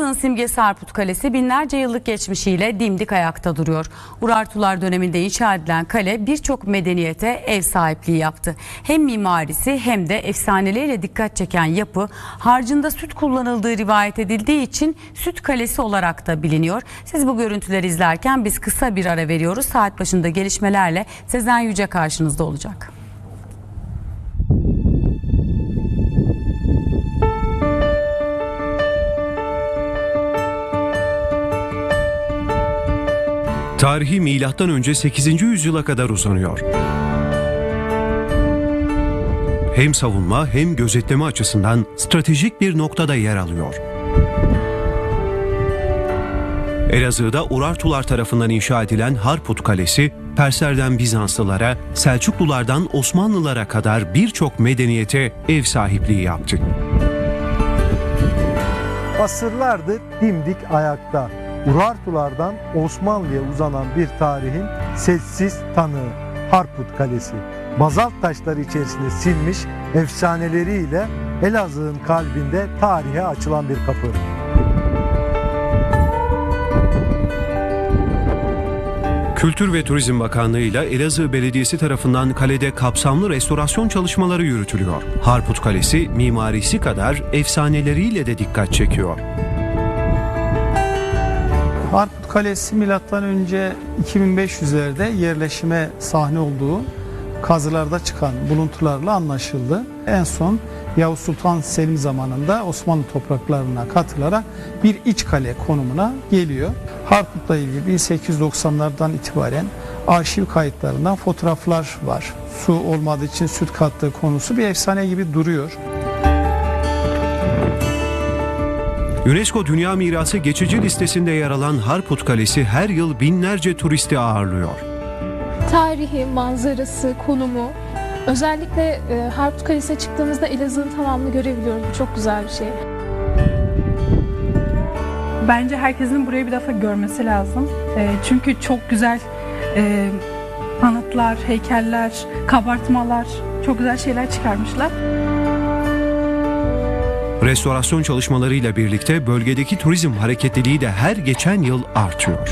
Elazığ'ın simgesi Harput Kalesi binlerce yıllık geçmişiyle dimdik ayakta duruyor. Urartular döneminde inşa edilen kale birçok medeniyete ev sahipliği yaptı. Hem mimarisi hem de efsaneleriyle dikkat çeken yapı harcında süt kullanıldığı rivayet edildiği için Süt Kalesi olarak da biliniyor. Siz bu görüntüleri izlerken biz kısa bir ara veriyoruz. Saat başında gelişmelerle Sezen Yüce karşınızda olacak. Tarihi milattan önce 8. yüzyıla kadar uzanıyor. Hem savunma hem gözetleme açısından stratejik bir noktada yer alıyor. Elazığ'da Urartular tarafından inşa edilen Harput Kalesi, Perslerden Bizanslılara, Selçuklulardan Osmanlılara kadar birçok medeniyete ev sahipliği yaptı. Asırlardır dimdik ayakta. Urartulardan Osmanlı'ya uzanan bir tarihin sessiz tanığı Harput Kalesi. Bazalt taşları içerisinde silmiş efsaneleriyle Elazığ'ın kalbinde tarihe açılan bir kapı. Kültür ve Turizm Bakanlığı ile Elazığ Belediyesi tarafından kalede kapsamlı restorasyon çalışmaları yürütülüyor. Harput Kalesi mimarisi kadar efsaneleriyle de dikkat çekiyor. Harput Kalesi milattan önce 2500'lerde yerleşime sahne olduğu kazılarda çıkan buluntularla anlaşıldı. En son Yavuz Sultan Selim zamanında Osmanlı topraklarına katılarak bir iç kale konumuna geliyor. Harput'la ilgili 1890'lardan itibaren arşiv kayıtlarından fotoğraflar var. Su olmadığı için süt kattığı konusu bir efsane gibi duruyor. UNESCO Dünya Mirası geçici listesinde yer alan Harput Kalesi her yıl binlerce turisti ağırlıyor. tarihi, manzarası, konumu. Özellikle e, Harput Kalesi'ne çıktığımızda Elazığ'ın tamamını görebiliyoruz. Bu çok güzel bir şey. Bence herkesin burayı bir defa görmesi lazım. Ee, çünkü çok güzel e, anıtlar, heykeller, kabartmalar, çok güzel şeyler çıkarmışlar. Restorasyon çalışmalarıyla birlikte bölgedeki turizm hareketliliği de her geçen yıl artıyor.